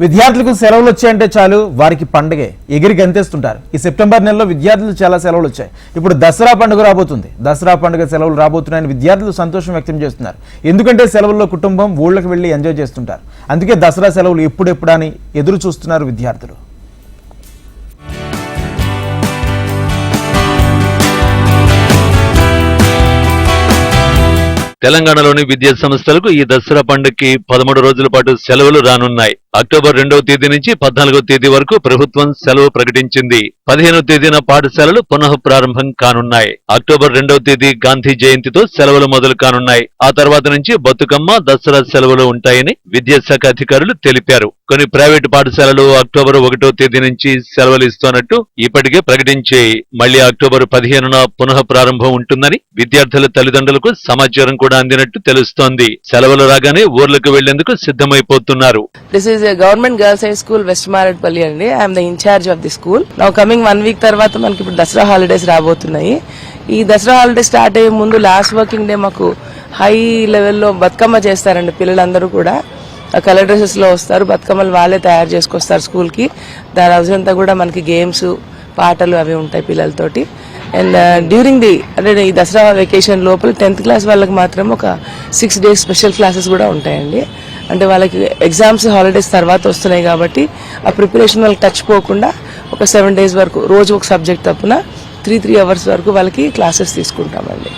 విద్యార్థులకు సెలవులు వచ్చాయంటే చాలు వారికి పండగే. ఎగిరి గంతేస్తుంటారు. ఈ సెప్టెంబర్ నెలలో విద్యార్థులు చాలా సెలవులు వచ్చాయి. ఇప్పుడు దసరా పండుగ రాబోతుంది. దసరా పండుగ సెలవులు రాబోతున్నాయని విద్యార్థులు సంతోషం వ్యక్తం చేస్తున్నారు. ఎందుకంటే సెలవుల్లో కుటుంబం ఊళ్ళకి వెళ్ళి ఎంజాయ్ చేస్తుంటారు. అందుకే దసరా సెలవులు ఎప్పుడెప్పుడా అని ఎదురు చూస్తున్నారు విద్యార్థులు. తెలంగాణలోని విద్యా సంస్థలకు ఈ దసరా పండుగకి పదమూడు రోజుల పాటు సెలవులు రానున్నాయి. అక్టోబర్ రెండవ తేదీ నుంచి పద్నాలుగో తేదీ వరకు ప్రభుత్వం సెలవు ప్రకటించింది. పదిహేనవ తేదీన పాఠశాలలు పునః ప్రారంభం కానున్నాయి. అక్టోబర్ రెండవ తేదీ గాంధీ జయంతితో సెలవులు మొదలు కానున్నాయి. ఆ తర్వాత నుంచి బతుకమ్మ దసరా సెలవులు ఉంటాయని విద్యాశాఖ అధికారులు తెలిపారు. కొన్ని ప్రైవేటు పాఠశాలలు అక్టోబర్ ఒకటో తేదీ నుంచి సెలవులు ఇస్తున్నట్టు ఇప్పటికే ప్రకటించి మళ్ళీ అక్టోబర్ పదిహేనున పునః ప్రారంభం ఉంటుందని విద్యార్థుల తల్లిదండ్రులకు సమాచారం కూడా అందినట్టు తెలుస్తోంది. సెలవులు రాగానే ఊర్లకు వెళ్ళేందుకు సిద్ధమైపోతున్నారు. Is government girls high school west Marredpally అండి. I'm the in-charge of the school నా కమింగ్ వన్ వీక్ తర్వాత మనకి ఇప్పుడు దసరా హాలిడేస్ రాబోతున్నాయి. ఈ దసరా హాలిడేస్ స్టార్ట్ అయ్యే ముందు లాస్ట్ వర్కింగ్ డే మాకు హై లెవెల్లో బతుకమ్మ చేస్తారండి పిల్లలందరూ కూడా. కలర్ డ్రెస్సెస్లో వస్తారు. బతుకమ్మలు వాళ్ళే తయారు చేసుకొస్తారు స్కూల్కి. దాని రోజంతా కూడా మనకి గేమ్స్ పాటలు అవి ఉంటాయి పిల్లలతోటి. అండ్ డ్యూరింగ్ ది అంటే ఈ దసరా వెకేషన్ లోపల టెన్త్ క్లాస్ వాళ్ళకి మాత్రం ఒక సిక్స్ డేస్ స్పెషల్ క్లాసెస్ కూడా ఉంటాయండి. అంటే వాళ్ళకి ఎగ్జామ్స్ హాలిడేస్ తర్వాత వస్తున్నాయి కాబట్టి ఆ ప్రిపరేషన్ వాళ్ళకి టచ్ పోకుండా ఒక సెవెన్ డేస్ వరకు రోజు ఒక సబ్జెక్ట్ తప్పున త్రీ త్రీ అవర్స్ వరకు వాళ్ళకి క్లాసెస్ తీసుకుంటామండి.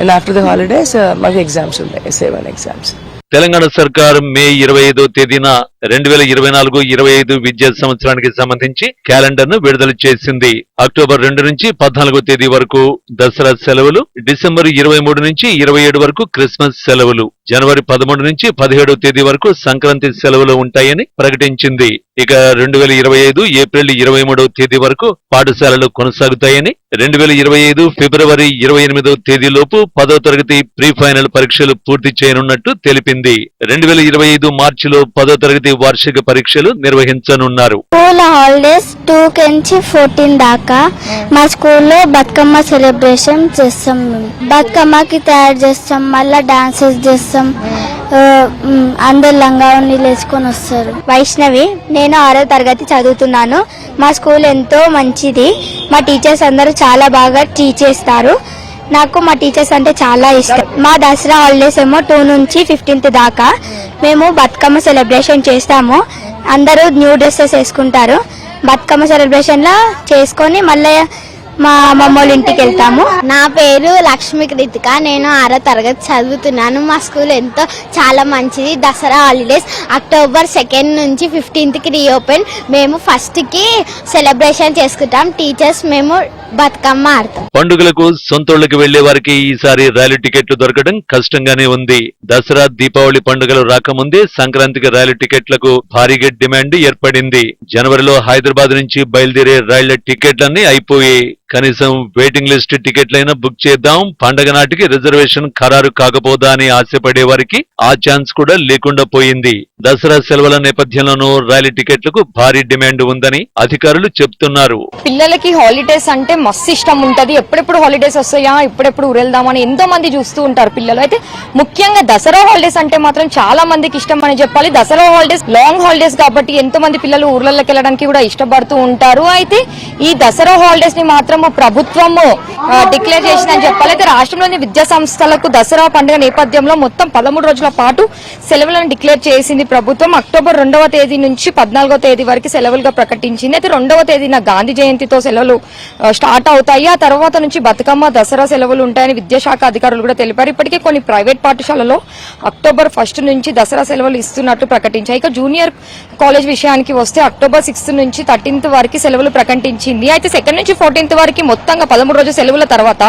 అండ్ ఆఫ్టర్ ద హాలిడేస్ మాకు ఎగ్జామ్స్ ఉంటాయి సెవెన్ ఎగ్జామ్స్ తెలంగాణ సర్కార్ మే ఇరవై ఐదో తేదీన రెండు వేల ఇరవై నాలుగు ఇరవై ఐదు విద్యా సంవత్సరానికి సంబంధించి క్యాలెండర్ను విడుదల చేసింది. అక్టోబర్ రెండు నుంచి పద్నాలుగో తేదీ వరకు దసరా సెలవులు డిసెంబర్ ఇరవై మూడు నుంచి ఇరవై ఏడు వరకు క్రిస్మస్ సెలవులు జనవరి పదమూడు నుంచి పదిహేడో తేదీ వరకు సంక్రాంతి సెలవులు ఉంటాయని ప్రకటించింది. ఇక రెండు వేల ఇరవై ఐదు ఏప్రిల్ ఇరవై మూడవ తేదీ వరకు పాఠశాలలు కొనసాగుతాయని రెండు వేల ఇరవై ఐదు ఫిబ్రవరి ఇరవై ఎనిమిదవ తేదీలోపు పదో తరగతి ప్రీ ఫైనల్ పరీక్షలు పూర్తి చేయనున్నట్టు తెలిపింది. రెండు వేల ఇరవై ఐదు మార్చిలో పదో తరగతి వార్షిక పరీక్షలు నిర్వహించనున్నారు. స్కూల్ హాలిడేస్ టూ నుంచి ఫోర్టీన్ దాకా మా స్కూల్లో బతుకమ్మ సెలబ్రేషన్ చేస్తాం మేము. బతుకమ్మకి తయారు చేస్తాం మళ్ళా డాన్సెస్ చేస్తాం. మ్, అందరు లంగా వేసుకొని వస్తారు. వైష్ణవి నేను ఆరో తరగతి చదువుతున్నాను. మా స్కూల్ ఎంతో మంచిది. మా టీచర్స్ అందరూ చాలా బాగా టీచ్ చేస్తారు. నాకు మా టీచర్స్ అంటే చాలా ఇష్టం. మా దసరా హాలిడేస్ ఏమో టూ నుంచి ఫిఫ్టీన్త్ దాకా. మేము బతుకమ్మ సెలబ్రేషన్ చేస్తాము. అందరూ న్యూ డ్రెస్సెస్ వేసుకుంటారు. బతుకమ్మ సెలబ్రేషన్లో చేసుకొని మళ్ళీ మా అమ్మమ్మ వాళ్ళ ఇంటికి వెళ్తాము. నా పేరు లక్ష్మి కృతిక. నేను ఆరో తరగతి చదువుతున్నాను. మా స్కూల్ ఎంతో చాలా మంచిది. దసరా హాలిడేస్ అక్టోబర్ సెకండ్ నుంచి ఫిఫ్టీన్త్కి రీఓపెన్. మేము ఫస్ట్కి సెలబ్రేషన్ చేసుకుంటాం. టీచర్స్ మేము బతుకమ్మ ఆడతాం. పండుగలకు సొంతోళ్ళకు వెళ్ళే వారికి ఈసారి రైలు టికెట్లు దొరకడం కష్టంగానే ఉంది. దసరా దీపావళి పండుగలు రాకముందే సంక్రాంతికి రైలు టికెట్లకు భారీగా డిమాండ్ ఏర్పడింది. జనవరిలో హైదరాబాద్ నుంచి బయలుదేరే రైళ్ళ టికెట్లన్నీ అయిపోయాయి. కనీసం వెయిటింగ్ లిస్ట్ టికెట్లైనా బుక్ చేద్దాం. పండగ నాటికి రిజర్వేషన్ ఖరారు కాకపోదా అని ఆశపడే వారికి ఆ ఛాన్స్ కూడా లేకుండా పోయింది. దసరా సెలవుల నేపథ్యంలోనూ రైలు టికెట్లకు భారీ డిమాండ్ ఉందని అధికారులు చెప్తున్నారు. పిల్లలకి హాలిడేస్ అంటే మస్తు ఇష్టం ఉంటది. ఎప్పుడెప్పుడు హాలిడేస్ వస్తాయా? ఎప్పుడెప్పుడు ఊరెళ్దామని ఎంతో మంది చూస్తూ ఉంటారు పిల్లలు. అయితే ముఖ్యంగా దసరా హాలిడేస్ అంటే మాత్రం చాలా మందికి ఇష్టం అని చెప్పాలి. దసరా హాలిడేస్ లాంగ్ హాలిడేస్ కాబట్టి ఎంతో మంది పిల్లలు ఊర్లలోకి వెళ్ళడానికి కూడా ఇష్టపడుతూ ఉంటారు. అయితే ఈ దసరా హాలిడేస్ని మాత్రం ప్రభుత్వము డిక్లేర్ చేసిందని చెప్పాలి. అయితే రాష్ట్రంలోని విద్యా సంస్థలకు దసరా పండుగ నేపథ్యంలో మొత్తం పదమూడు రోజుల పాటు సెలవులను డిక్లేర్ చేసింది ప్రభుత్వం. అక్టోబర్ రెండవ తేదీ నుంచి పద్నాలుగో తేదీ వరకు సెలవులుగా ప్రకటించింది. అయితే రెండవ తేదీన గాంధీ జయంతితో సెలవులు స్టార్ట్ అవుతాయి. ఆ తర్వాత నుంచి బతుకమ్మ దసరా సెలవులు ఉంటాయని విద్యాశాఖ అధికారులు కూడా తెలిపారు. ఇప్పటికే కొన్ని ప్రైవేట్ పాఠశాలలో అక్టోబర్ ఫస్ట్ నుంచి దసరా సెలవులు ఇస్తున్నట్టు ప్రకటించాయి. ఇక జూనియర్ కాలేజ్ విషయానికి వస్తే అక్టోబర్ సిక్స్త్ నుంచి థర్టీన్త్ వరకు సెలవులు ప్రకటించింది. అయితే సెకండ్ నుంచి ఫోర్టీన్త్ వరకు మొత్తంగా పదమూడు రోజుల సెలవుల తర్వాత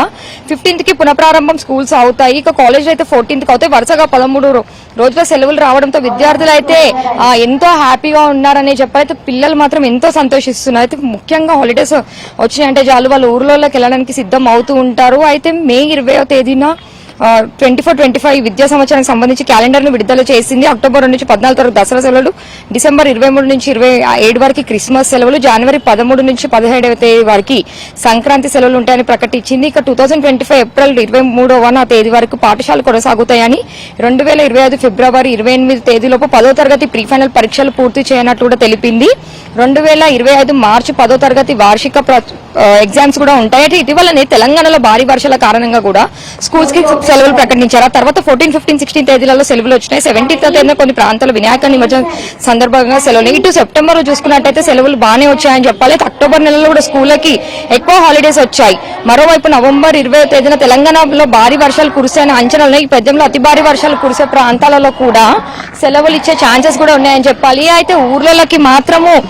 ఫిఫ్టీన్త్కి పునఃప్రారంభం స్కూల్స్ అవుతాయి. ఇక కాలేజ్ అయితే ఫోర్టీన్త్కి అవుతాయి. వరుసగా పదమూడు రోజుల సెలవులు రావడంతో విద్యార్థులు అయితే ఎంతో హ్యాపీగా ఉన్నారని చెప్పైతే పిల్లలు మాత్రం ఎంతో సంతోషిస్తున్నారు. అయితే ముఖ్యంగా హాలిడేస్ వచ్చినాయంటే చాలు. వాళ్ళు ఊర్లోకి వెళ్ళడానికి సిద్ధం అవుతూ ఉంటారు. అయితే మే ఇరవయో తేదీన ట్వంటీ ఫోర్ ట్వంటీ ఫైవ్ విద్యా సంవత్సరానికి సంబంధించి క్యాలెండర్ను విడుదల చేసింది. అక్టోబర్ నుంచి పద్నాలుగు వరకు దసరా సెలవులు డిసెంబర్ ఇరవై మూడు నుంచి ఇరవై ఏడు వరకు క్రిస్మస్ సెలవులు జనవరి పదమూడు నుంచి పదిహేడవ తేదీ వరకు సంక్రాంతి సెలవులు ఉంటాయని ప్రకటించింది. ఇక two thousand twenty five April ఇరవై మూడవ తేదీ వరకు పాఠశాలలు కొనసాగుతాయని రెండు వేల ఇరవై ఐదు ఫిబ్రవరి ఇరవై ఎనిమిది తేదీలోపు పదో తరగతి ప్రీ ఫైనల్ పరీక్షలు పూర్తి చేయనట్లు కూడా తెలిపింది. రెండు వేల ఇరవై ఐదు మార్చి పదో తరగతి వార్షిక ప్ర- ఎగ్జామ్స్ కూడా ఉంటాయి. ఇటీవలనే తెలంగాణలో భారీ వర్షాల కారణంగా కూడా స్కూల్స్కి సెలవులు ప్రకటించారు. ఆ తర్వాత ఫోర్టీన్ ఫిఫ్టీన్ సిక్స్టీన్ తేదీలలో సెలవులు వచ్చినాయి. సెవెంటీన్త్ తేదీన కొన్ని ప్రాంతాల వినాయక నిమజ్జనం సందర్భంగా సెలవులు. ఇటు సెప్టెంబర్ చూసుకున్నట్టయితే సెలవులు బాగానే వచ్చాయని చెప్పాలి. అక్టోబర్ నెలలో కూడా స్కూళ్ళకి ఎక్కువ హాలిడేస్ వచ్చాయి. మరోవైపు నవంబర్ ఇరవై తేదీన తెలంగాణలో భారీ వర్షాలు కురిసాయని అంచనాలు ఈ పెద్దంలో అతి భారీ వర్షాలు కురిసే ప్రాంతాలలో కూడా సెలవులు ఇచ్చే ఛాన్సెస్ కూడా ఉన్నాయని చెప్పాలి. అయితే ఊర్లలోకి మాత్రము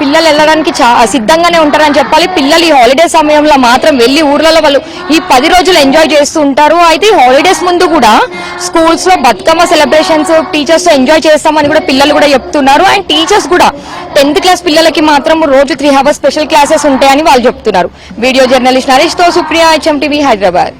పిల్లలు వెళ్ళడానికి చా- సిద్ధంగానే ఉంటారని చెప్పాలి. పిల్లలు హాలిడే సమయంలో మాత్రం వెళ్ళి ఊర్లలో వాళ్ళు ఈ పది రోజులు ఎంజాయ్ చేస్తూ ఉంటారు. అయితే హాలిడేస్ ముందు కూడా స్కూల్స్లో బతుకమ్మ సెలబ్రేషన్స్ టీచర్స్తో ఎంజాయ్ చేస్తామని కూడా పిల్లలు కూడా చెప్తున్నారు. అండ్ టీచర్స్ కూడా టెన్త్ క్లాస్ పిల్లలకి మాత్రం రోజు త్రీ అవర్స్ స్పెషల్ క్లాసెస్ ఉంటాయని వాళ్ళు చెప్తున్నారు. వీడియో జర్నలిస్ట్ నరేష్తో సుప్రియా హెచ్ఎం టీవీ హైదరాబాద్